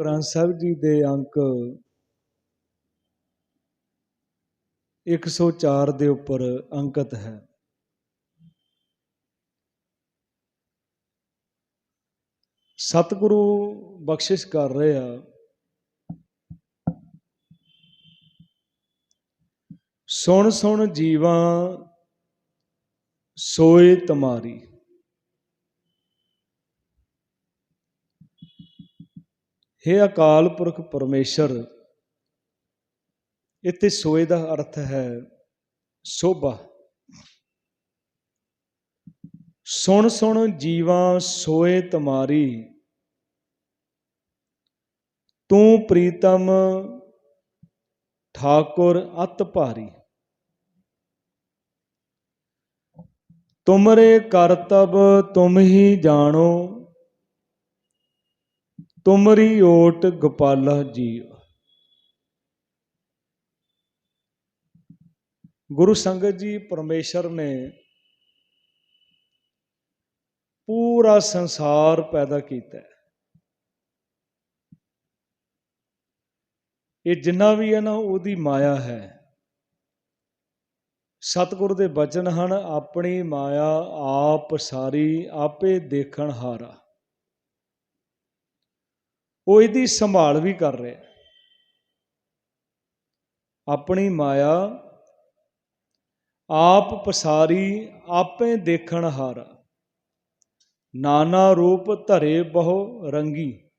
ਗ੍ਰੰਥ ਸਾਹਿਬ ਜੀ ਦੇ ਅੰਕ 104 ਦੇ ਉੱਪਰ ਅੰਕਿਤ ਹੈ। ਸਤਿਗੁਰੂ ਬਖਸ਼ਿਸ਼ ਕਰ ਰਹੇ ਆ। ਸੁਣ ਸੁਣ ਜੀਵਾਂ, ਸੋਏ ਤਮਾਰੀ। हे ਅਕਾਲ ਪੁਰਖ ਪਰਮੇਸ਼ਰ, ਇੱਥੇ ਸੋਏ ਦਾ ਅਰਥ ਹੈ ਸੋਭਾ। ਸੁਣ ਸੁਣ ਜੀਵਾਂ ਸੋਏ ਤਮਾਰੀ, ਤੂੰ ਪ੍ਰੀਤਮ ਠਾਕੁਰ ਅਤ ਭਾਰੀ। ਤੁਮਰੇ ਕਰਤਬ ਤੁਮ ਹੀ ਜਾਣੋ ਤੁਮਰੀ ਓਟ ਗੋਪਾਲਾ ਜੀਵ ਗੁਰੂ ਸੰਗਤ ਜੀ, ਪਰਮੇਸ਼ਰ ਨੇ ਪੂਰਾ ਸੰਸਾਰ ਪੈਦਾ ਕੀਤਾ ਹੈ। ਇਹ ਜਿੰਨਾ ਵੀ ਹੈ ਨਾ, ਉਹਦੀ ਮਾਇਆ ਹੈ। ਸਤਿਗੁਰ ਦੇ ਬਚਨ ਹਨ, ਆਪਣੀ ਮਾਇਆ ਆਪ ਸਾਰੀ, ਆਪੇ ਦੇਖਣ ਹਾਰਾ। ਉਹ ਇਹਦੀ ਸੰਭਾਲ ਵੀ ਕਰ ਰਿਹਾ ਆਪਣੀ ਮਾਇਆ ਆਪ ਪਸਾਰੀ, ਆਪੇ ਦੇਖਣ ਹਾਰਾ। ਨਾਨਾ ਰੂਪ ਧਰੇ ਬਹੁ ਰੰਗੀ।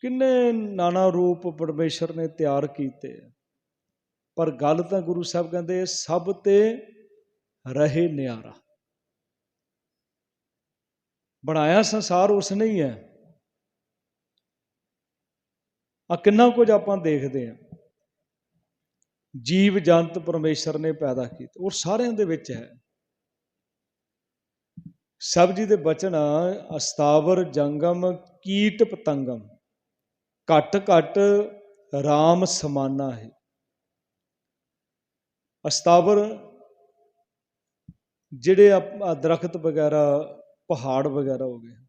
ਕਿੰਨੇ ਨਾਨਾ ਰੂਪ ਪਰਮੇਸ਼ਰ ਨੇ ਤਿਆਰ ਕੀਤੇ। ਪਰ ਗੱਲ ਤਾਂ ਗੁਰੂ ਸਾਹਿਬ ਕਹਿੰਦੇ, ਸਭ ਤੇ ਰਹੇ ਨਿਆਰਾ। ਬਣਾਇਆ ਸੰਸਾਰ ਉਸ ਨੇ ਹੀ ਹੈ। ਆ ਕਿੰਨਾ ਕੁਝ ਆਪਾਂ ਦੇਖਦੇ ਹਾਂ। ਜੀਵ ਜੰਤ ਪਰਮੇਸ਼ਰ ਨੇ ਪੈਦਾ ਕੀਤੇ, ਉਹ ਸਾਰਿਆਂ ਦੇ ਵਿੱਚ ਹੈ। ਸਭ ਜੀ ਦੇ ਬਚਨ ਅਸਤਾਵਰ ਜੰਗਮ ਕੀਟ ਪਤੰਗਮ, ਘਟ ਘਟ ਰਾਮ ਸਮਾਨਾ ਹੈ। ਅਸਤਾਵਰ ਜਿਹੜੇ ਆਪ- ਦਰਖਤ ਵਗੈਰਾ, ਪਹਾੜ ਵਗੈਰਾ ਹੋ ਗਏ।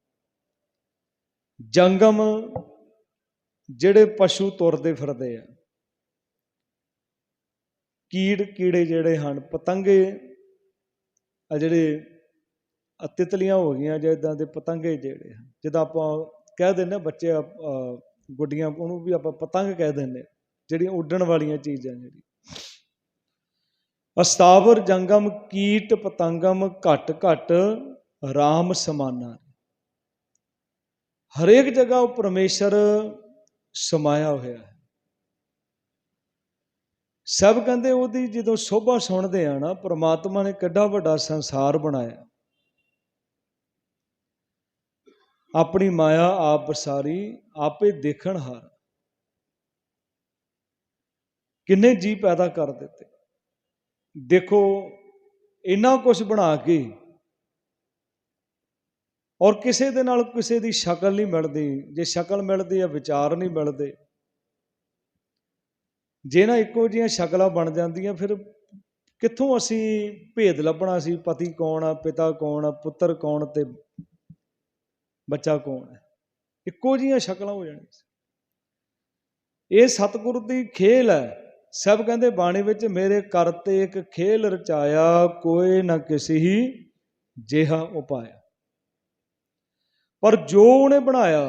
ਜੰਗਮ ਜਿਹੜੇ ਪਸ਼ੂ ਤੁਰਦੇ ਫਿਰਦੇ ਆ, ਕੀੜ ਕੀੜੇ ਜਿਹੜੇ ਹਨ, ਪਤੰਗੇ ਆ ਜਿਹੜੇ ਆ ਤਿਤਲੀਆਂ ਹੋ ਗਈਆਂ ਜਾਂ ਇਦਾਂ ਦੇ ਪਤੰਗੇ ਜਿਹੜੇ ਹਨ, ਜਿੱਦਾਂ ਆਪਾਂ ਕਹਿ ਦਿੰਦੇ ਹਾਂ ਬੱਚੇ ਗੁੱਡੀਆਂ, ਉਹਨੂੰ ਵੀ ਆਪਾਂ ਪਤੰਗ ਕਹਿ ਦਿੰਦੇ ਜਿਹੜੀਆਂ ਉੱਡਣ ਵਾਲੀਆਂ ਚੀਜ਼ਾਂ ਜਿਹੜੀ ਅਸਤਾਵਰ ਜੰਗਮ ਕੀਟ ਪਤੰਗਮ ਘਟ ਘਟ ਰਾਮ ਸਮਾਨਾ। ਹਰੇਕ ਜਗ੍ਹਾ ਉਹ ਪਰਮੇਸ਼ਰ ਸਮਾਇਆ ਹੋਇਆ ਹੈ। ਸਭ ਕਹਿੰਦੇ ਉਹਦੀ ਜਦੋਂ ਸੋਭਾ ਸੁਣਦੇ ਆ ਨਾ, ਪ੍ਰਮਾਤਮਾ ਨੇ ਕਿੱਡਾ ਵੱਡਾ ਸੰਸਾਰ ਬਣਾਇਆ। ਆਪਣੀ ਮਾਇਆ ਆਪ ਸਾਰੀ, ਆਪੇ ਦੇਖਣ ਹਾਰ। ਕਿੰਨੇ ਜੀ ਪੈਦਾ ਕਰ ਦਿੱਤੇ। ਦੇਖੋ, ਇੰਨਾ ਕੁਝ ਬਣਾ ਕੇ ਔਰ ਕਿਸੇ ਦੇ ਨਾਲ ਕਿਸੇ ਦੀ ਸ਼ਕਲ ਨਹੀਂ ਮਿਲਦੀ, ਜੇ ਸ਼ਕਲ ਮਿਲਦੀ ਹੈ, ਵਿਚਾਰ ਨਹੀਂ ਮਿਲਦੇ। ਜੇ ਨਾ ਇੱਕੋ ਜਿਹੀਆਂ ਸ਼ਕਲਾਂ ਬਣ ਜਾਂਦੀਆਂ, ਫਿਰ ਕਿੱਥੋਂ ਅਸੀਂ ਭੇਦ ਲੱਭਣਾ ਸੀ, ਪਤੀ ਕੌਣ ਆ, ਪਿਤਾ ਕੌਣ ਆ, ਪੁੱਤਰ ਕੌਣ ਤੇ ਬੱਚਾ ਕੌਣ ਹੈ? ਇੱਕੋ ਜਿਹੀਆਂ ਸ਼ਕਲਾਂ ਹੋ ਜਾਣੀਆਂ ਸੀ। ਇਹ ਸਤਿਗੁਰ ਦੀ ਖੇਲ ਹੈ। ਸਭ ਕਹਿੰਦੇ ਬਾਣੀ ਵਿੱਚ, ਮੇਰੇ ਕਰਤੇ ਇੱਕ ਖੇਲ ਰਚਾਇਆ, ਕੋਈ ਨਾ ਕਿਸੇ ਹੀ ਜਿਹਾ ਉਪਾਇਆ। ਪਰ ਜੋ ਉਹਨੇ ਬਣਾਇਆ,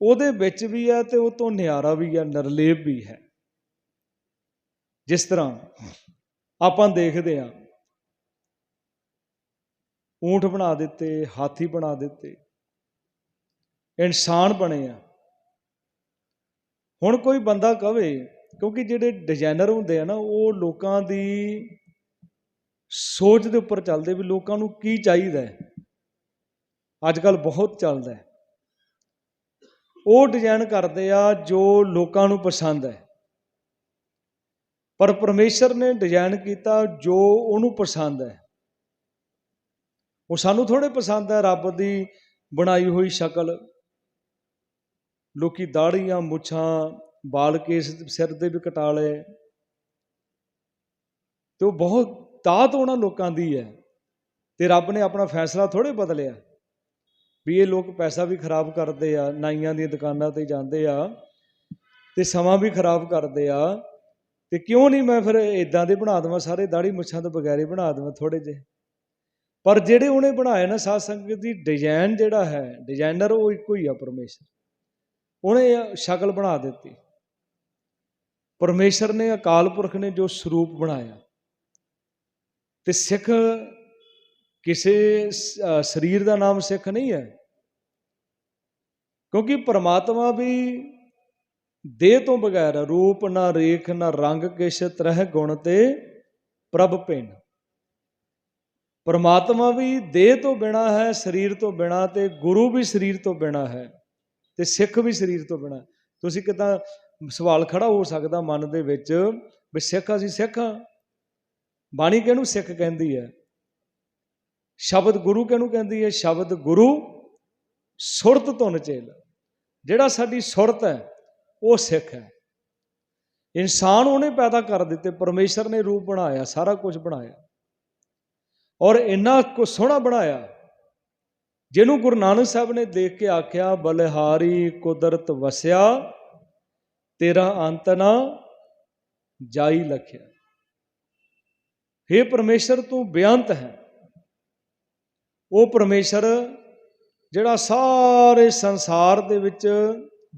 ਉਹਦੇ ਵਿੱਚ ਵੀ ਹੈ ਤੇ ਉਹ ਤੋਂ ਨਿਆਰਾ ਵੀ ਹੈ, ਨਿਰਲੇਪ ਵੀ ਹੈ। ਜਿਸ ਤਰ੍ਹਾਂ ਆਪਾਂ ਦੇਖਦੇ ਹਾਂ, ਊਂਠ ਬਣਾ ਦਿੱਤੇ, ਹਾਥੀ ਬਣਾ ਦਿੱਤੇ, ਇਨਸਾਨ ਬਣੇ ਆ। ਹੁਣ ਕੋਈ ਬੰਦਾ ਕਵੇ, ਕਿਉਂਕਿ ਜਿਹੜੇ ਡਿਜ਼ਾਈਨਰ ਹੁੰਦੇ ਆ ਨਾ, ਉਹ ਲੋਕਾਂ ਦੀ ਸੋਚ ਦੇ ਉੱਪਰ ਚੱਲਦੇ ਵੀ ਲੋਕਾਂ ਨੂੰ ਕੀ ਚਾਹੀਦਾ ਹੈ। ਅੱਜ ਕੱਲ ਬਹੁਤ ਚੱਲਦਾ ਹੈ। ਉਹ ਡਿਜ਼ਾਈਨ ਕਰਦੇ ਆ ਜੋ ਲੋਕਾਂ ਨੂੰ ਪਸੰਦ ਹੈ। ਪਰ ਪਰਮੇਸ਼ਰ ਨੇ ਡਿਜ਼ਾਈਨ ਕੀਤਾ ਜੋ ਉਹਨੂੰ ਪਸੰਦ ਹੈ। ਉਹ ਸਾਨੂੰ ਥੋੜੇ ਪਸੰਦ ਹੈ ਰੱਬ ਦੀ ਬਣਾਈ ਹੋਈ ਸ਼ਕਲ। ਲੋਕੀ ਦਾੜੀਆਂ ਮੁੱਛਾਂ, ਬਾਲ ਕੇਸ ਸਿਰ ਦੇ ਵੀ ਕਟਾ ਲਏ ਤੇ ਉਹ ਬਹੁਤ ਤਾਤ ਉਹਨਾਂ ਲੋਕਾਂ ਦੀ ਹੈ। ਤੇ ਰੱਬ ਨੇ ਆਪਣਾ ਫੈਸਲਾ ਥੋੜੇ ਬਦਲਿਆ। ਵੀ ਇਹ ਲੋਕ ਪੈਸਾ ਵੀ ਖਰਾਬ ਕਰਦੇ ਆ, ਨਾਈਆਂ ਦੀਆਂ ਦੁਕਾਨਾਂ ਤੇ ਜਾਂਦੇ ਆ ਤੇ ਸਮਾਂ ਵੀ ਖਰਾਬ ਕਰਦੇ ਆ ਤੇ ਕਿਉਂ ਨਹੀਂ ਮੈਂ ਫਿਰ ਇਦਾਂ ਦੇ ਬਣਾ ਦੇਵਾਂ, ਸਾਰੇ ਦਾੜੀ ਮੁੱਛਾਂ ਤੋਂ ਬਗੈਰੇ ਬਣਾ ਦੇਵਾਂ ਥੋੜੇ ਜਿਹੇ। ਪਰ ਜਿਹੜੇ ਉਹਨੇ ਬਣਾਏ ਨਾ ਸਾਧ ਸੰਗਤ ਦੀ ਡਿਜ਼ਾਈਨ ਜਿਹੜਾ ਹੈ ਡਿਜ਼ਾਈਨਰ ਉਹ ਇੱਕੋ ਹੀ ਆ ਪਰਮੇਸ਼ਰ। ਉਹਨੇ ਸ਼ਕਲ ਬਣਾ ਦਿੱਤੀ। ਪਰਮੇਸ਼ਰ ਨੇ ਅਕਾਲ ਪੁਰਖ ਨੇ ਜੋ ਸਰੂਪ ਬਣਾਇਆ। ਤੇ ਸਿੱਖ ਕਿਸੇ ਸਰੀਰ ਦਾ ਨਾਮ ਸਿੱਖ ਨਹੀਂ ਹੈ। ਕਿਉਂਕਿ ਪਰਮਾਤਮਾ ਵੀ ਦੇਹ ਤੋਂ ਬਗੈਰ ਰੂਪ ਨਾ ਰੇਖ ਨਾ ਰੰਗ ਕਿਛ ਤਰਹ ਗੁਣ ਤੇ ਪ੍ਰਭ ਪਿੰਨ ਪਰਮਾਤਮਾ ਵੀ ਦੇਹ ਤੋਂ ਬਿਨਾ ਹੈ, ਸਰੀਰ ਤੋਂ ਬਿਨਾ ਤੇ ਗੁਰੂ ਵੀ ਸਰੀਰ ਤੋਂ ਬਿਨਾ ਹੈ ਤੇ ਸਿੱਖ ਵੀ ਸਰੀਰ ਤੋਂ ਬਿਨਾ। ਤੁਸੀਂ ਕਿਦਾਂ ਸਵਾਲ ਖੜਾ ਹੋ ਸਕਦਾ ਮਨ ਦੇ ਵਿੱਚ ਵੀ ਸਿੱਖ ਅਸੀਂ ਸਿੱਖ ਹਾਂ? ਬਾਣੀ ਕਿਹਨੂੰ ਸਿੱਖ ਕਹਿੰਦੀ ਹੈ? ਸ਼ਬਦ ਗੁਰੂ ਕਿਹਨੂੰ ਕਹਿੰਦੀ ਹੈ? ਸ਼ਬਦ ਗੁਰੂ ਸੁਰਤ ਧੁਨ ਚੇਲ ਜਿਹੜਾ ਸਾਡੀ ਸੁਰਤ ਹੈ, ਉਹ ਸਿੱਖ ਹੈ। ਇਨਸਾਨ ਉਹਨੇ ਪੈਦਾ ਕਰ ਦਿੱਤੇ, ਪਰਮੇਸ਼ਰ ਨੇ ਰੂਪ ਬਣਾਇਆ, ਸਾਰਾ ਕੁਝ ਬਣਾਇਆ। ਔਰ ਇੰਨਾ ਕੁ ਸੋਹਣਾ ਬਣਾਇਆ, ਜਿਹਨੂੰ ਗੁਰੂ ਨਾਨਕ ਸਾਹਿਬ ਨੇ ਦੇਖ ਕੇ ਆਖਿਆ, ਬਲਿਹਾਰੀ ਕੁਦਰਤ ਵਸਿਆ, ਤੇਰਾ ਅੰਤ ਨਾ ਜਾਈ ਲਖਿਆ। हे ਪਰਮੇਸ਼ਰ, ਤੂੰ ਬੇਅੰਤ ਹੈ। ਉਹ ਪਰਮੇਸ਼ਰ ਜਿਹੜਾ ਸਾਰੇ ਸੰਸਾਰ ਦੇ ਵਿੱਚ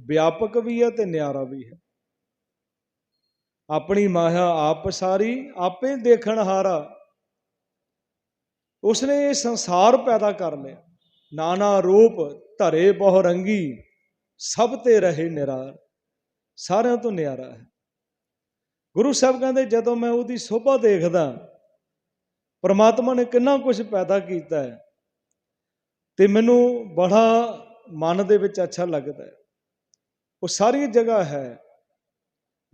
ਵਿਆਪਕ ਵੀ ਹੈ ਤੇ ਨਿਆਰਾ ਵੀ ਹੈ। ਆਪਣੀ ਮਾਇਆ ਆਪ ਸਾਰੀ, ਆਪੇ ਦੇਖਣ ਹਾਰਾ। ਉਸਨੇ ਇਹ ਸੰਸਾਰ ਪੈਦਾ ਕਰ ਲਿਆ। ਨਾਨਾ ਰੂਪ ਧਰੇ ਬਹੁ ਰੰਗੀ ਸਭ ਤੇ ਰਹੇ ਨਿਰਾਰ। ਸਾਰਿਆਂ ਤੋਂ ਨਿਆਰਾ ਹੈ। ਗੁਰੂ ਸਾਹਿਬ ਕਹਿੰਦੇ, ਜਦੋਂ ਮੈਂ ਉਹਦੀ ਸੋਭਾ ਦੇਖਦਾ, ਪਰਮਾਤਮਾ ਨੇ ਕਿੰਨਾ ਕੁਝ ਪੈਦਾ ਕੀਤਾ ਹੈ ਤੇ ਮੈਨੂੰ ਬੜਾ ਮਨ ਦੇ ਵਿੱਚ ਅੱਛਾ ਲੱਗਦਾ ਹੈ। ਉਹ ਸਾਰੀ ਜਗ੍ਹਾ ਹੈ।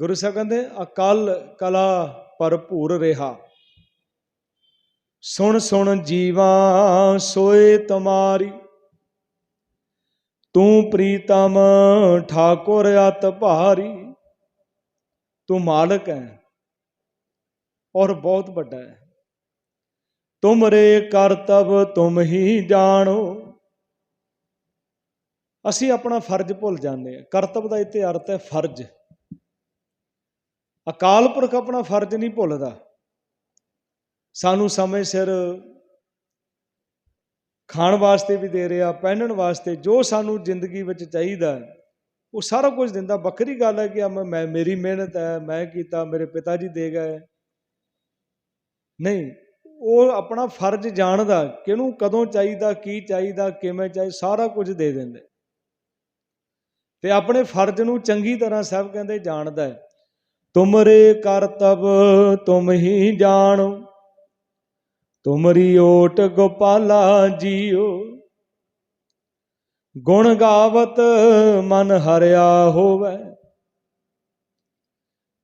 ਗੁਰੂ ਸਾਹਿਬ ਕਹਿੰਦੇ ਅਕਲ ਕਲਾ ਭਰਪੂਰ ਰਿਹਾ। ਸੁਣ ਸੁਣ ਜੀਵਾ ਸੋਏ ਤੁਮਾਰੀ। ਤੂੰ ਪ੍ਰੀਤਮ ਠਾਕੁਰ ਅਤ ਭਾਰੀ। ਤੂੰ ਮਾਲਕ ਹੈ ਔਰ ਬਹੁਤ ਵੱਡਾ ਹੈ। ਤੁਮਰੇ ਕਰਤਵ ਤੁਮ ਹੀ ਜਾਣੋ। ਅਸੀਂ ਆਪਣਾ ਫਰਜ਼ ਭੁੱਲ ਜਾਂਦੇ ਹਾਂ। ਕਰਤਵ ਦਾ ਇੱਥੇ ਅਰਥ ਹੈ ਫਰਜ਼। ਅਕਾਲ ਪੁਰਖ ਆਪਣਾ ਫਰਜ਼ ਨਹੀਂ ਭੁੱਲਦਾ। ਸਾਨੂੰ ਸਮੇਂ ਸਿਰ ਖਾਣ ਵਾਸਤੇ ਵੀ ਦੇ ਰਿਹਾ, ਪਹਿਨਣ ਵਾਸਤੇ, ਜੋ ਸਾਨੂੰ ਜ਼ਿੰਦਗੀ ਵਿੱਚ ਚਾਹੀਦਾ ਉਹ ਸਾਰਾ ਕੁਝ ਦਿੰਦਾ। ਵੱਖਰੀ ਗੱਲ ਹੈ ਕਿ ਮੈਂ- ਮੇਰੀ ਮਿਹਨਤ ਹੈ, ਮੈਂ ਕੀਤਾ, ਮੇਰੇ ਪਿਤਾ ਜੀ ਦੇ ਗਏ। ਨਹੀਂ ਉਹ ਆਪਣਾ ਫਰਜ਼ ਜਾਣਦਾ ਕਿਹਨੂੰ ਕਦੋਂ ਚਾਹੀਦਾ, ਕੀ ਚਾਹੀਦਾ, ਕਿਵੇਂ ਚਾਹੀ, ਸਾਰਾ ਕੁਝ ਦੇ ਦਿੰਦੇ। ਤੇ ਆਪਣੇ ਫਰਜ਼ ਨੂੰ ਚੰਗੀ ਤਰ੍ਹਾਂ ਸਭ ਕਹਿੰਦੇ ਜਾਣਦਾ ਹੈ। ਤੁਮਰੇ ਕਰਤਵ ਤੁਮ ਹੀ ਜਾਣੋ, ਤੁਮਰੀ ਓਟ ਗੋਪਾਲਾ ਜੀਓ। ਗੁਣ ਗਾਵਤ ਮਨ ਹਰਿਆ ਹੋਵੇ,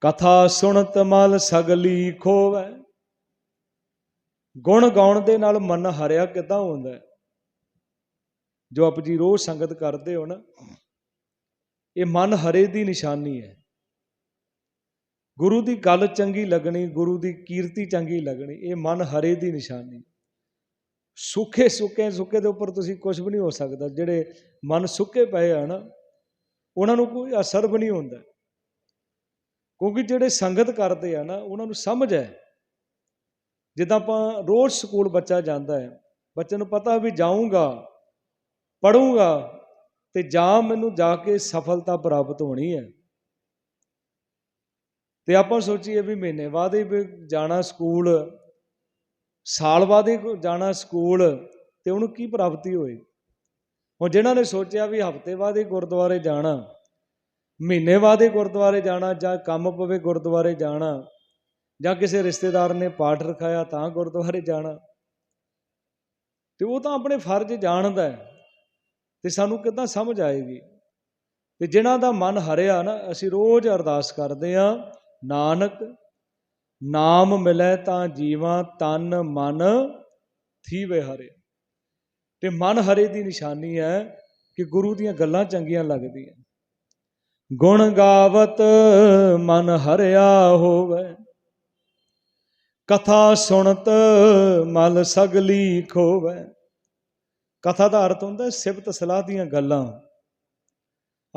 ਕਥਾ ਸੁਣਤ ਮਲ ਸਗਲੀ ਖੋਵੇ। ਗੁਣ ਗਾਉਣ ਦੇ ਨਾਲ ਮਨ ਹਰਿਆ ਕਿਦਾਂ ਹੁੰਦਾ ਜੋ ਆਪ ਜੀ ਰੋਜ਼ ਸੰਗਤ ਕਰਦੇ ਹੋ ਨਾ, ਇਹ ਮਨ ਹਰੇ ਦੀ ਨਿਸ਼ਾਨੀ ਹੈ। ਗੁਰੂ ਦੀ ਗੱਲ ਚੰਗੀ ਲੱਗਣੀ, ਗੁਰੂ ਦੀ ਕੀਰਤੀ ਚੰਗੀ ਲੱਗਣੀ, ਇਹ ਮਨ ਹਰੇ ਦੀ ਨਿਸ਼ਾਨੀ। ਸੁੱਕੇ ਸੁੱਕੇ ਸੁੱਕੇ ਦੇ ਉੱਪਰ ਤੁਸੀਂ ਕੁਝ ਵੀ ਨਹੀਂ ਹੋ ਸਕਦਾ। ਜਿਹੜੇ ਮਨ ਸੁੱਕੇ ਪਏ ਆ ਨਾ, ਉਹਨਾਂ ਨੂੰ ਕੋਈ ਅਸਰ ਵੀ ਨਹੀਂ ਹੁੰਦਾ। ਕਿਉਂਕਿ ਜਿਹੜੇ ਸੰਗਤ ਕਰਦੇ ਆ ਨਾ, ਉਹਨਾਂ ਨੂੰ ਸਮਝ ਹੈ। ਜਿੱਦਾਂ ਆਪਾਂ ਰੋਜ਼ ਸਕੂਲ ਬੱਚਾ ਜਾਂਦਾ ਹੈ, ਬੱਚੇ ਨੂੰ ਪਤਾ ਵੀ ਜਾਊਂਗਾ ਪੜੂੰਗਾ ਤੇ ਜਾਂ ਮੈਨੂੰ ਜਾ ਕੇ ਸਫਲਤਾ ਪ੍ਰਾਪਤ ਹੋਣੀ ਹੈ। ਤੇ ਆਪਾਂ ਸੋਚੀਏ ਵੀ ਮਹੀਨੇ ਬਾਅਦ ਹੀ ਵੀ ਜਾਣਾ ਸਕੂਲ, ਸਾਲ ਬਾਅਦ ਹੀ ਜਾਣਾ ਸਕੂਲ ਤੇ ਉਹਨੂੰ ਕੀ ਪ੍ਰਾਪਤੀ ਹੋਈ ਹੁਣ ਜਿਨ੍ਹਾਂ ਨੇ ਸੋਚਿਆ ਵੀ ਹਫ਼ਤੇ ਬਾਅਦ ਹੀ ਗੁਰਦੁਆਰੇ ਜਾਣਾ, ਮਹੀਨੇ ਬਾਅਦ ਹੀ ਗੁਰਦੁਆਰੇ ਜਾਣਾ ਜਾਂ ਕੰਮ ਪਵੇ ਗੁਰਦੁਆਰੇ ਜਾਣਾ ਜਾਂ ਕਿਸੇ ਰਿਸ਼ਤੇਦਾਰ ਨੇ ਪਾਠ ਰਖਾਇਆ ਤਾਂ ਗੁਰਦੁਆਰੇ ਜਾਣਾ। ਤੇ ਉਹ ਤਾਂ ਆਪਣੇ ਫਰਜ਼ ਜਾਣਦਾ ਹੈ ਤੇ ਸਾਨੂੰ ਕਿੱਦਾਂ ਸਮਝ ਆਏਗੀ? ਤੇ ਜਿਨ੍ਹਾਂ ਦਾ ਮਨ ਹਰਿਆ ਨਾ, ਅਸੀਂ ਰੋਜ਼ ਅਰਦਾਸ ਕਰਦੇ ਆ ਨਾਨਕ, ਨਾਮ ਮਿਲੇ ਤਾਂ ਜੀਵਾਂ ਤਨ ਮਨ ਥੀਵੇ ਹਰੇ। ਤੇ ਮਨ ਹਰੇ ਦੀ ਨਿਸ਼ਾਨੀ ਹੈ ਕਿ ਗੁਰੂ ਦੀਆਂ ਗੱਲਾਂ ਚੰਗੀਆਂ ਲੱਗਦੀਆਂ। ਗੁਣ ਗਾਵਤ ਮਨ ਹਰਿਆ ਹੋਵੇ। ਕਥਾ ਸੁਣਤ ਮਲ ਸਗਲੀ ਖੋਵੇ। ਕਥਾ ਦਾ ਅਰਥ ਹੁੰਦਾ ਹੈ ਸਿਫਤ ਸਲਾਹ ਦੀਆਂ ਗੱਲਾਂ।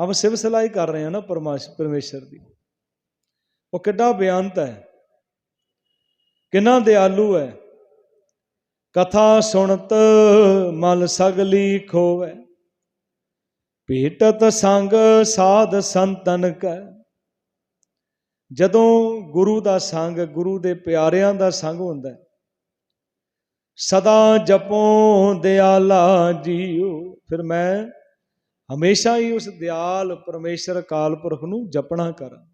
ਆਪ ਸਿਫਤ ਸਲਾਹ ਹੀ ਕਰ ਰਹੇ ਹਾਂ ਨਾ ਪਰਮਾਸ਼, ਪਰਮੇਸ਼ਰ ਦੀ। ਉਹ ਕਿੱਡਾ ਬੇਅੰਤ ਹੈ। ਕਿੰਨਾ ਦਿਆਲੂ ਹੈ। ਕਥਾ ਸੁਣਤ ਮਲ ਸਗਲੀ ਖੋਵੇ। ਭੇਟਤ ਸੰਗ ਸਾਧ ਸੰਤਨ ਕੈ। ਜਦੋਂ ਗੁਰੂ ਦਾ ਸੰਗ, ਗੁਰੂ ਦੇ ਪਿਆਰਿਆਂ ਦਾ ਸੰਗ ਹੁੰਦਾ ਹੈ, ਸਦਾ ਜਪੋ ਦਿਆਲਾ ਜੀਓ। ਫਿਰ ਮੈਂ ਹਮੇਸ਼ਾ ਹੀ ਉਸ ਦਿਆਲ ਪਰਮੇਸ਼ਰ ਕਾਲ ਪੁਰਖ ਨੂੰ ਜਪਣਾ ਕਰਾਂ।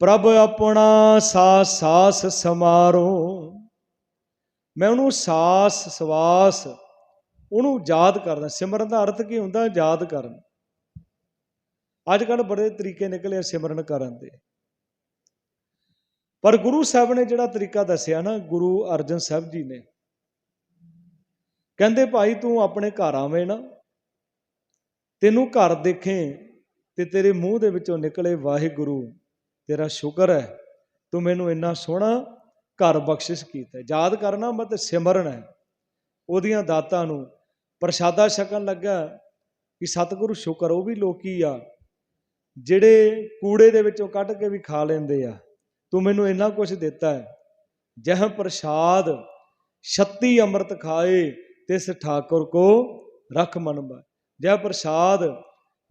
ਪ੍ਰਭ ਆਪਣਾ ਸਾਸ ਸਾਸ ਸਮਾਰੋ, ਮੈਂ ਉਹਨੂੰ ਸਾਸ ਸਵਾਸ ਉਹਨੂੰ ਯਾਦ ਕਰਦਾ। ਸਿਮਰਨ ਦਾ ਅਰਥ ਕੀ ਹੁੰਦਾ? ਯਾਦ ਕਰਨ। ਅੱਜ ਕੱਲ੍ਹ ਬੜੇ ਤਰੀਕੇ ਨਿਕਲੇ ਆ ਸਿਮਰਨ ਕਰਨ ਦੇ। ਪਰ ਗੁਰੂ ਸਾਹਿਬ ਨੇ ਜਿਹੜਾ ਤਰੀਕਾ ਦੱਸਿਆ ਨਾ, ਗੁਰੂ ਅਰਜਨ ਸਾਹਿਬ ਜੀ ਨੇ, ਕਹਿੰਦੇ ਭਾਈ ਤੂੰ ਆਪਣੇ ਘਰ ਆਵੇਂ ਨਾ, ਤੈਨੂੰ ਘਰ ਦੇਖੇ ਤੇ ਤੇਰੇ ਮੂੰਹ ਦੇ ਵਿੱਚੋਂ ਨਿਕਲੇ ਵਾਹਿਗੁਰੂ, ਤੇਰਾ ਸ਼ੁਕਰ ਹੈ, ਤੂੰ ਮੈਨੂੰ ਇੰਨਾ ਸੋਹਣਾ ਘਰ ਬਖਸ਼ਿਸ਼ ਕੀਤਾ। ਯਾਦ ਕਰਨਾ ਮਤ ਸਿਮਰਨ ਹੈ। ਉਹਦੀਆਂ ਦਾਤਾਂ ਨੂੰ ਪ੍ਰਸ਼ਾਦਾ ਛਕਣ ਲੱਗਾ ਕਿ ਸਤਿਗੁਰੂ ਸ਼ੁਕਰ, ਉਹ ਵੀ ਲੋਕੀ ਆ ਜਿਹੜੇ ਕੂੜੇ ਦੇ ਵਿੱਚੋਂ ਕੱਢ ਕੇ ਵੀ ਖਾ ਲੈਂਦੇ ਆ, ਤੂੰ ਮੈਨੂੰ ਇੰਨਾ ਕੁਝ ਦਿੱਤਾ ਹੈ। ਜਹ ਪ੍ਰਸਾਦ 36 ਅੰਮ੍ਰਿਤ ਖਾਏ, ਤਿਸ ਠਾਕੁਰ ਕੋ ਰਖ ਮਨ ਬਾ। ਜਹ ਪ੍ਰਸਾਦ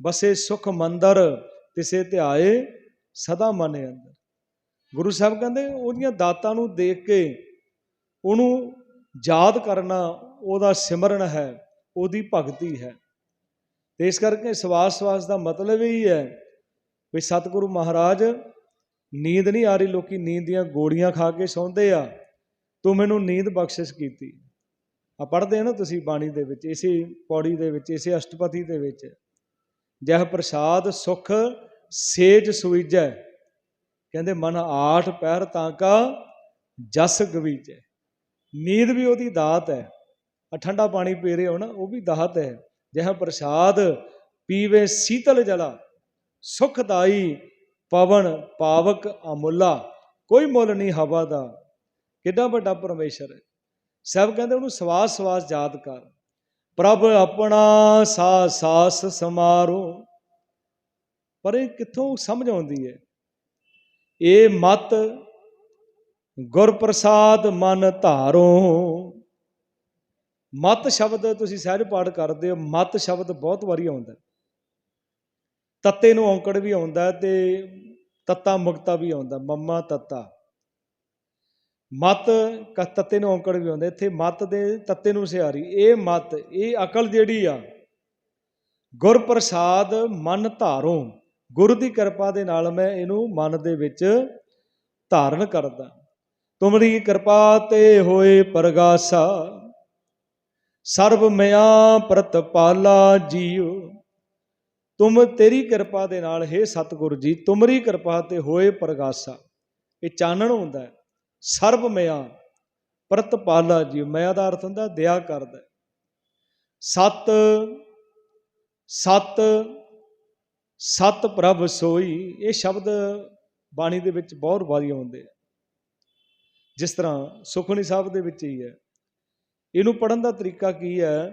ਬਸੇ ਸੁਖ ਮੰਦਰ, ਤਿਸੇ ਧਿਆਏ ਸਦਾ ਮਨ ਅੰਦਰ। ਗੁਰੂ ਸਾਹਿਬ ਕਹਿੰਦੇ, ਉਹਦੀਆਂ ਦਾਤਾਂ ਨੂੰ ਦੇਖ ਕੇ ਉਹਨੂੰ ਯਾਦ ਕਰਨਾ ਉਹਦਾ ਸਿਮਰਨ ਹੈ, ਉਹਦੀ ਭਗਤੀ ਹੈ। ਤੇ ਇਸ ਕਰਕੇ ਸਵਾਸ ਸਵਾਸ ਦਾ ਮਤਲਬ ਹੀ ਹੈ ਵੀ ਸਤਿਗੁਰੂ ਮਹਾਰਾਜ, ਨੀਂਦ ਨਹੀਂ ਆ ਰਹੀ, ਲੋਕੀ ਨੀਂਦ ਦੀਆਂ ਗੋਲੀਆਂ ਖਾ ਕੇ ਸੌਂਦੇ ਆ। ਤੂੰ ਮੈਨੂੰ ਨੀਂਦ ਬਖਸ਼ਿਸ਼ ਕੀਤੀ। ਆ ਪੜ੍ਹਦੇ ਆ ਨਾ ਤੁਸੀਂ ਬਾਣੀ ਦੇ ਵਿੱਚ, ਇਸੇ ਪੌੜੀ ਦੇ ਵਿੱਚ, ਇਸੇ ਅਸ਼ਟਪਦੀ ਦੇ ਵਿੱਚ। ਜਹ ਪ੍ਰਸਾਦ ਸੁਖ ਸੇਜ ਸੁਈਜੈ ਕਹਿੰਦੇ, ਮਨ ਆਠ ਪੈਰ ਤਾਂ ਕਾ ਜਸ ਗਵੀਜੈ। ਨੀਂਦ ਵੀ ਉਹਦੀ ਦਾਤ ਹੈ। ਆ ਠੰਡਾ ਪਾਣੀ ਪੀ ਰਹੇ ਹੋ ਨਾ, ਉਹ ਵੀ ਦਾਤ ਹੈ। ਜਹ ਪ੍ਰਸਾਦ ਪੀਵੇ ਸੀਤਲ ਜਲਾ। ਸੁਖਦਾਈ ਪਵਨ ਪਾਵਕ ਅਮੁੱਲਾ, ਕੋਈ ਮੁੱਲ ਨਹੀਂ ਹਵਾ ਦਾ। ਕਿੱਡਾ ਵੱਡਾ ਪਰਮੇਸ਼ਰ ਹੈ। ਸਭ ਕਹਿੰਦੇ ਉਹਨੂੰ ਸਵਾਸ ਸਵਾਸ ਯਾਦ ਕਰ। ਪ੍ਰਭ ਆਪਣਾ ਸਾਸ ਸਾਸ ਸਮਾਰੋ। ਪਰ ਇਹ ਕਿੱਥੋਂ ਸਮਝ ਆਉਂਦੀ ਹੈ? ਇਹ ਮਤ ਗੁਰ ਪ੍ਰਸਾਦ ਮਨ ਧਾਰੋ। ਮਤ ਸ਼ਬਦ ਤੁਸੀਂ ਸਹਿਜ ਪਾਠ ਕਰਦੇ ਹੋ, ਮਤ ਸ਼ਬਦ ਬਹੁਤ ਵਾਰੀ ਆਉਂਦਾ। ਤੱਤੇ ਨੂੰ ਔਂਕੜ ਵੀ ਆਉਂਦਾ ਤੇ ਤੱਤਾ ਮੁਕਤਾ ਵੀ ਆਉਂਦਾ, ਮੰਮਾ ਤੱਤਾ। ਮਤ ਤੱਤੇ ਨੂੰ ਔਂਕੜ ਵੀ ਆਉਂਦਾ, ਇੱਥੇ ਮਤ ਦੇ ਤੱਤੇ ਨੂੰ ਸਿਹਾਰੀ। ਇਹ ਮਤ, ਇਹ ਅਕਲ ਜਿਹੜੀ ਆ ਗੁਰ ਪ੍ਰਸਾਦ ਮਨ ਧਾਰੋ। ਗੁਰੂ ਦੀ ਕਿਰਪਾ ਦੇ ਨਾਲ ਮੈਂ ਇਹਨੂੰ ਮਨ ਦੇ ਵਿੱਚ ਧਾਰਨ ਕਰਦਾ। ਤੁਮਰੀ ਕਿਰਪਾ ਤੇ ਹੋਏ ਪਰਗਾਸਾ। ਸਰਬ ਮਿਆ ਪ੍ਰਤਪਾਲਾ ਜੀਉ। ਤੁਮ ਤੇਰੀ ਕਿਰਪਾ ਦੇ ਨਾਲ ਹੈ ਸਤਿਗੁਰੂ ਜੀ, ਤੁਮਰੀ ਕਿਰਪਾ ਤੇ ਹੋਏ ਪ੍ਰਗਾਸਾ। ਇਹ ਚਾਨਣ ਹੁੰਦਾ ਹੈ ਸਰਬ ਮਿਆ ਪ੍ਰਤਪਾਲਾ ਜੀ ਮਿਆ ਦਾ ਅਰਥ ਹੁੰਦਾ ਦਇਆ ਕਰਦਾ ਹੈ। ਸਤ ਸਤ ਸਤ ਪ੍ਰਭ ਸੋਈ, ਇਹ ਸ਼ਬਦ ਬਾਣੀ ਦੇ ਵਿੱਚ ਬਹੁਤ ਵਧੀਆ ਹੁੰਦੇ ਆ। ਜਿਸ ਤਰ੍ਹਾਂ ਸੁਖਮਨੀ ਸਾਹਿਬ ਦੇ ਵਿੱਚ ਹੀ ਹੈ। ਇਹਨੂੰ ਪੜਨ ਦਾ ਤਰੀਕਾ ਕੀ ਹੈ?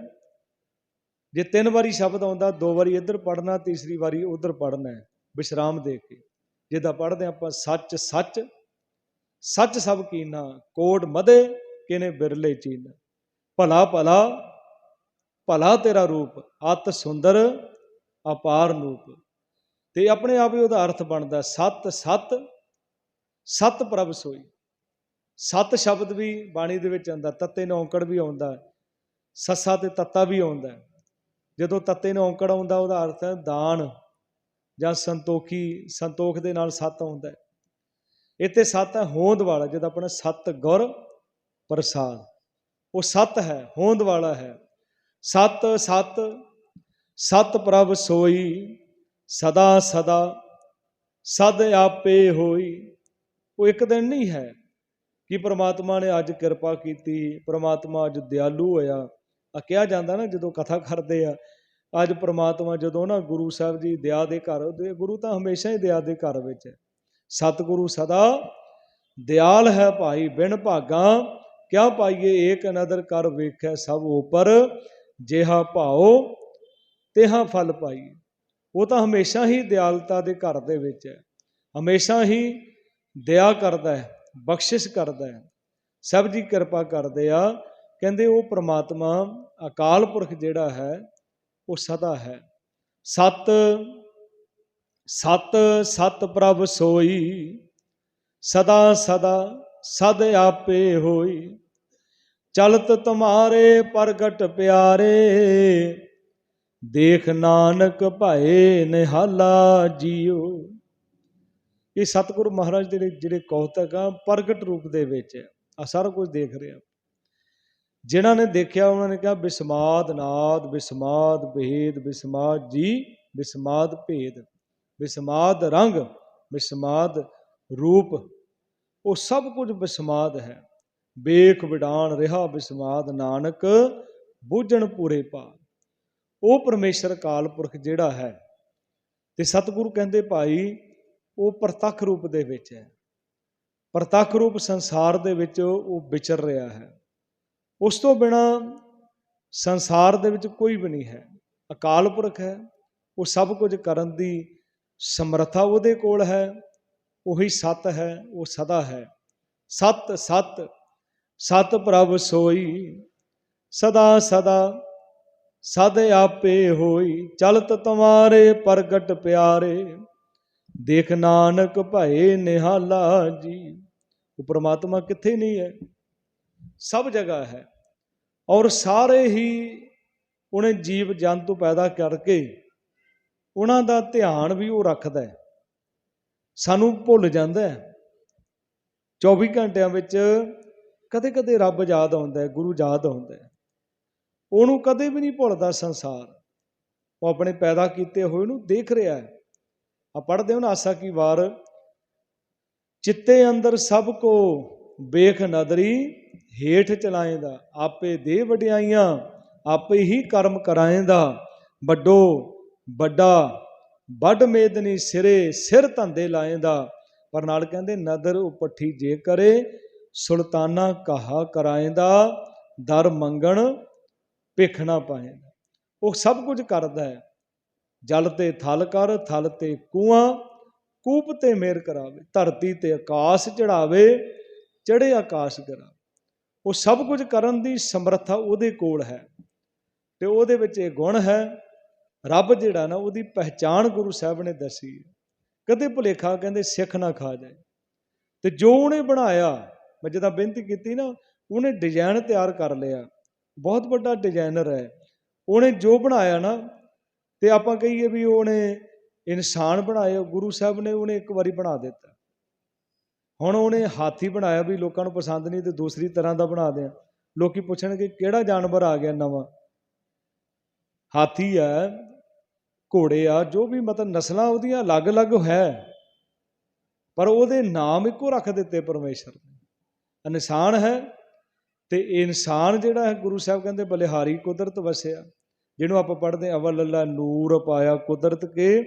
ਜੇ ਤਿੰਨ ਵਾਰੀ ਸ਼ਬਦ ਆਉਂਦਾ, ਦੋ ਵਾਰੀ ਇੱਧਰ ਪੜਨਾ ਤੀਸਰੀ ਵਾਰੀ ਉੱਧਰ ਪੜਨਾ ਹੈ, ਵਿਸ਼ਰਾਮ ਦੇ ਕੇ। ਜਿੱਦਾਂ ਪੜਦੇ ਆਪਾਂ ਸੱਚ ਸੱਚ ਸੱਚ ਸਭ ਕੀਨਾ, ਕੋਟ ਮਦੇ, ਕਿਨੇ ਬਿਰਲੇ ਚੀਨਾ। ਭਲਾ ਭਲਾ ਭਲਾ ਤੇਰਾ ਰੂਪ, ਅਤ ਸੁੰਦਰ, ਅਪਾਰ ਰੂਪ। ਤੇ ਆਪਣੇ ਆਪ ਹੀ ਉਹਦਾ ਅਰਥ ਬਣਦਾ ਸਤ ਸਤ ਸਤ ਪ੍ਰਭ ਸੋਈ। ਸਤ ਸ਼ਬਦ ਵੀ ਬਾਣੀ ਦੇ ਵਿੱਚ ਆਉਂਦਾ, ਤੱਤੇ ਨੂੰ ਔਂਕੜ ਵੀ ਆਉਂਦਾ, ਸੱਸਾ ਤੇ ਤੱਤਾ ਵੀ ਆਉਂਦਾ ਜਦੋਂ ਤੱਤੇ ਨੂੰ ਔਂਕੜ ਆਉਂਦਾ, ਉਹਦਾ ਅਰਥ ਹੈ ਦਾਨ ਜਾਂ ਸੰਤੋਖੀ, ਸੰਤੋਖ ਦੇ ਨਾਲ ਸੱਤ ਆਉਂਦਾ ਇੱਥੇ ਸੱਤ ਹੈ ਹੋਂਦ ਵਾਲਾ ਜਿਹਦਾ ਆਪਣਾ ਸੱਤ ਗੁਰ ਪ੍ਰਸਾਦ। ਉਹ ਸੱਤ ਹੈ, ਹੋਂਦ ਵਾਲਾ ਹੈ। ਸੱਤ ਸੱਤ, ਸਤ ਪ੍ਰਭ ਸੋਈ, ਸਦਾ ਸਦਾ, ਸਦ ਆਪੇ ਹੋਈ। ਉਹ ਇੱਕ ਦਿਨ ਨਹੀਂ ਹੈ ਕਿ ਪ੍ਰਮਾਤਮਾ ਨੇ ਅੱਜ ਕਿਰਪਾ ਕੀਤੀ, ਪ੍ਰਮਾਤਮਾ ਅੱਜ ਦਿਆਲੂ ਹੋਇਆ। ਆ ਕਿਹਾ ਜਾਂਦਾ ਨਾ, ਜਦੋਂ ਕਥਾ ਕਰਦੇ ਆ, ਅੱਜ ਪ੍ਰਮਾਤਮਾ ਜਦੋਂ ਨਾ ਗੁਰੂ ਸਾਹਿਬ ਜੀ ਦਇਆ ਦੇ ਘਰ, ਦੇ ਗੁਰੂ ਤਾਂ ਹਮੇਸ਼ਾ ਹੀ ਦਇਆ ਦੇ ਘਰ ਵਿੱਚ ਹੈ। ਸਤਿਗੁਰੂ ਸਦਾ, ਦਿਆਲ ਹੈ ਭਾਈ, ਬਿਨ ਭਾਗਾ, ਕਿਆ ਪਾਈਏ ਏਕ ਨਦਰ ਕਰ ਵੇਖੈ ਸਭ ਉਪਰ, ਜਿਹਾ ਭਾਉ, ਤੇਹਾ ਫਲ ਪਾਈਏ ਉਹ ਤਾਂ ਹਮੇਸ਼ਾ ਹੀ ਦਿਆਲਤਾ ਦੇ ਘਰ ਦੇ ਵਿੱਚ ਹੈ। ਹਮੇਸ਼ਾ ਹੀ ਦਇਆ ਕਰਦਾ ਹੈ, ਬਖਸ਼ਿਸ਼ ਕਰਦਾ ਹੈ। ਸਭ ਦੀ ਕਿਰਪਾ ਕਰਦੇ ਆ। ਕਹਿੰਦੇ ਉਹ ਪ੍ਰਮਾਤਮਾ ਅਕਾਲ ਪੁਰਖ ਜਿਹੜਾ ਹੈ, ਉਹ ਸਦਾ ਹੈ। ਸਤ ਸਤ ਸਤ ਪ੍ਰਭ ਸੋਈ, ਸਦਾ ਸਦਾ, ਸਦ ਆਪੇ ਹੋਈ। ਚਲਤ ਤੁਮਾਰੇ ਪ੍ਰਗਟ ਪਿਆਰੇ, ਦੇਖ ਨਾਨਕ ਭਾਏ ਨਿਹਾਲਾ ਜੀਓ। ਇਹ ਸਤਿਗੁਰੂ ਮਹਾਰਾਜ ਦੇ ਜਿਹੜੇ- ਕੌਤਕ ਆ, ਪ੍ਰਗਟ ਰੂਪ ਦੇ ਵਿੱਚ ਆ ਸਾਰਾ ਕੁਝ ਦੇਖ ਰਿਹਾ ਜਿਨ੍ਹਾਂ ਨੇ ਦੇਖਿਆ ਉਹਨਾਂ ਨੇ ਕਿਹਾ, ਬਿਸਮਾਦ ਨਾਦ, ਬਿਸਮਾਦ ਭੇਦ, ਬਿਸਮਾਦ ਜੀ, ਬਿਸਮਾਦ ਭੇਦ, ਬਿਸਮਾਦ ਰੰਗ, ਬਿਸਮਾਦ ਰੂਪ। ਉਹ ਸਭ ਕੁਝ ਬਿਸਮਾਦ ਹੈ। ਵੇਖ ਵਿਡਾਨ ਰਿਹਾ ਬਿਸਮਾਦ ਨਾਨਕ, ਬੂਝਣ ਪੂਰੇ ਪਾ ਉਹ ਪਰਮੇਸ਼ਰ ਕਾਲ ਪੁਰਖ ਜਿਹੜਾ ਹੈ, ਤੇ ਸਤਿਗੁਰੂ ਕਹਿੰਦੇ, ਭਾਈ, ਉਹ ਪ੍ਰਤੱਖ ਰੂਪ ਦੇ ਵਿੱਚ ਹੈ। ਪ੍ਰਤੱਖ ਰੂਪ ਸੰਸਾਰ ਦੇ ਵਿੱਚ ਉਹ ਵਿਚਰ ਰਿਹਾ ਹੈ। ਉਸ ਤੋਂ ਬਿਨਾ ਸੰਸਾਰ ਦੇ ਵਿੱਚ ਕੋਈ ਵੀ ਨਹੀਂ ਹੈ। ਅਕਾਲ ਪੁਰਖ ਹੈ, ਉਹ ਸਭ ਕੁਝ ਕਰਨ ਦੀ ਸਮਰੱਥਾ ਉਹਦੇ ਕੋਲ ਹੈ, ਉਹੀ ਸਤ ਹੈ, ਉਹ ਸਦਾ ਹੈ। ਸਤ ਸਤ ਸਤ ਪ੍ਰਭ ਸੋਈ, ਸਦਾ ਸਦਾ, ਸਦ ਆਪੇ ਹੋਈ, ਚਲਤ ਤੁਮਾਰੇ ਪ੍ਰਗਟ ਪਿਆਰੇ। ਦੇਖ ਨਾਨਕ ਭਏ ਨਿਹਾਲਾ ਜੀ। ਉਹ ਪ੍ਰਮਾਤਮਾ ਕਿੱਥੇ ਨਹੀਂ ਹੈ? ਸਭ ਜਗ੍ਹਾ ਹੈ। ਔਰ ਸਾਰੇ ਹੀ ਉਹਨੇ ਜੀਵ ਜੰਤੂ ਪੈਦਾ ਕਰਕੇ ਉਹਨਾਂ ਦਾ ਧਿਆਨ ਵੀ ਉਹ ਰੱਖਦਾ ਹੈ। ਸਾਨੂੰ ਭੁੱਲ ਜਾਂਦਾ ਹੈ। 24 ਘੰਟਿਆਂ ਵਿੱਚ ਕਦੇ ਕਦੇ ਰੱਬ ਯਾਦ ਆਉਂਦਾ ਹੈ, ਗੁਰੂ ਯਾਦ ਆਉਂਦਾ ਹੈ। ਉਹਨੂੰ ਕਦੇ ਵੀ ਨਹੀਂ ਭੁੱਲਦਾ ਸੰਸਾਰ। ਉਹ ਆਪਣੇ ਪੈਦਾ ਕੀਤੇ ਹੋਏ ਨੂੰ ਦੇਖ ਰਿਹਾ ਹੈ। ਆ ਪੜ੍ਹਦੇ ਹੋ ਨਾ, ਆਸਾ ਕੀ ਵਾਰ? ਚਿੱਤੇ ਅੰਦਰ ਸਭ ਕੋ ਵੇਖ ਨਦਰੀ ਹੇਠ ਚਲਾਏਂਦਾ, ਆਪੇ ਦੇ ਵਡਿਆਈਆਂ, ਆਪੇ ਹੀ ਕਰਮ ਕਰਾਏਂਦਾ। ਵੱਡੋ, ਵੱਡਾ, ਵੱਡ ਮੇਦਨੀ ਸਿਰੇ ਸਿਰ ਧੰਦੇ ਲਾਏਂਦਾ। ਪਰ ਨਾਲ ਕਹਿੰਦੇ, ਨਦਰ ਉਪੱਠੀ ਜੇ ਕਰੇ, ਸੁਲਤਾਨਾ ਕਹਾ ਕਰਾਏਂਦਾ, ਦਰ ਮੰਗਣ ਭਿਖ ਨਾ ਪਾਏਂਦਾ। ਉਹ ਸਭ ਕੁਝ ਕਰਦਾ ਹੈ। ਜਲ ਤੇ ਥਲ ਕਰ, ਥਲ ਤੇ ਕੂਆਂ, ਕੂਪ ਤੇ ਮੇਰ ਕਰਾਵੇ, ਧਰਤੀ ਤੇ ਆਕਾਸ਼ ਚੜਾਵੇ ਚੜੇ ਆਕਾਸ਼ ਕਰਾਵੇ। ਉਹ ਸਭ ਕੁਝ ਕਰਨ ਦੀ ਸਮਰੱਥਾ ਉਹਦੇ ਕੋਲ ਹੈ ਤੇ ਉਹਦੇ ਵਿੱਚ ਇਹ ਗੁਣ ਹੈ। ਰੱਬ ਜਿਹੜਾ ਨਾ ਉਹਦੀ ਪਹਿਚਾਣ ਗੁਰੂ ਸਾਹਿਬ ਨੇ ਦੱਸੀ ਹੈ। ਕਦੇ ਭੁਲੇਖਾ ਕਹਿੰਦੇ ਸਿੱਖ ਨਾ ਖਾ ਜਾਏ। ਤੇ ਜੋ ਉਹਨੇ ਬਣਾਇਆ, ਮੈਂ ਜਦੋਂ ਬੇਨਤੀ ਕੀਤੀ ਨਾ, ਉਹਨੇ ਡਿਜ਼ਾਈਨ ਤਿਆਰ ਕਰ ਲਿਆ। ਬਹੁਤ ਵੱਡਾ ਡਿਜ਼ਾਈਨਰ ਹੈ। ਉਹਨੇ ਜੋ ਬਣਾਇਆ ਨਾ, ਤੇ ਆਪਾਂ ਕਹੀਏ ਵੀ ਉਹਨੇ ਇਨਸਾਨ ਬਣਾਇਆ, ਗੁਰੂ ਸਾਹਿਬ ਨੇ ਉਹਨੇ ਇੱਕ ਵਾਰੀ ਬਣਾ ਦਿੱਤਾ। ਹੁਣ ਉਹਨੇ ਹਾਥੀ ਬਣਾਇਆ ਵੀ ਲੋਕਾਂ ਨੂੰ ਪਸੰਦ ਨਹੀਂ ਤੇ ਦੂਸਰੀ ਤਰ੍ਹਾਂ ਦਾ ਬਣਾ ਦਿਆਂ। ਲੋਕੀ ਪੁੱਛਣਗੇ ਕਿਹੜਾ ਜਾਨਵਰ ਆ ਗਿਆ ਨਵਾਂ? ਹਾਥੀ ਆ ਘੋੜੇ ਆ ਜੋ ਵੀ ਮਤਲਬ ਨਸਲਾਂ ਉਹਦੀਆਂ ਅਲੱਗ-ਅਲੱਗ ਹੈ। ਪਰ ਉਹਦੇ ਨਾਮ ਇੱਕੋ ਰੱਖ ਦਿੱਤੇ ਪਰਮੇਸ਼ਰ ਨੇ। ਇਨਸਾਨ ਹੈ ਤੇ ਇਨਸਾਨ ਜਿਹੜਾ ਹੈ ਗੁਰੂ ਸਾਹਿਬ ਕਹਿੰਦੇ ਬਲਿਹਾਰੀ ਕੁਦਰਤ ਵਸਿਆ। ਜਿਹਨੂੰ ਆਪਾਂ ਪੜ੍ਹਦੇ ਹਾਂ, ਅਵਲ ਅੱਲਾ ਨੂਰ ਪਾਇਆ ਕੁਦਰਤ ਕੇ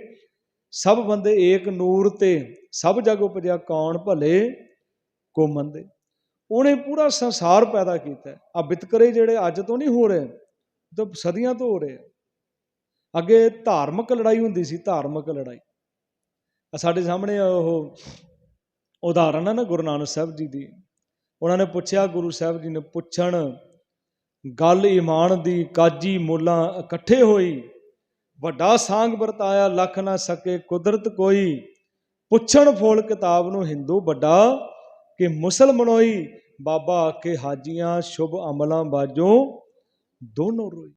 ਸਭ ਬੰਦੇ ਏਕ ਨੂਰ ਤੇ, ਸਭ ਜਗ ਉਪਜਿਆ ਕੌਣ ਭਲੇ, ਕੋ ਮੰਦੇ। ਉਹਨੇ ਪੂਰਾ ਸੰਸਾਰ ਪੈਦਾ ਕੀਤਾ ਆ ਬਿਤਕਰੇ ਜਿਹੜੇ ਅੱਜ ਤੋਂ ਨਹੀਂ ਹੋ ਰਹੇ, ਤਾਂ ਸਦੀਆਂ ਤੋਂ ਹੋ ਰਹੇ ਆ ਅੱਗੇ ਧਾਰਮਿਕ ਲੜਾਈ ਹੁੰਦੀ ਸੀ, ਧਾਰਮਿਕ ਲੜਾਈ। ਆ ਸਾਡੇ ਸਾਹਮਣੇ ਉਹ ਉਦਾਹਰਣ ਹੈ ਨਾ ਗੁਰੂ ਨਾਨਕ ਸਾਹਿਬ ਜੀ ਦੀ। ਉਹਨਾਂ ਨੇ ਪੁੱਛਿਆ, ਗੁਰੂ ਸਾਹਿਬ ਜੀ ਨੇ ਪੁੱਛਣ, ਗੱਲ ਈਮਾਨ ਦੀ ਕਾਜੀ ਮੁੱਲਾ ਇਕੱਠੇ ਹੋਈ ਵੱਡਾ ਸਾਂਗ ਵਰਤਾਇਆ, ਲੱਖ ਨਾ ਸਕੇ, ਕੁਦਰਤ ਕੋਈ। ਪੁੱਛਣ ਫੋਲ ਕਿਤਾਬ ਨੂੰ ਹਿੰਦੂ ਵੱਡਾ, ਕਿ ਮੁਸਲਮਨੋਈ, ਬਾਬਾ ਆਖੇ ਹਾਜੀਆਂ, ਸ਼ੁਭ ਅਮਲਾਂ ਬਾਝੋਂ ਦੋਨੋਂ ਰੋਈ।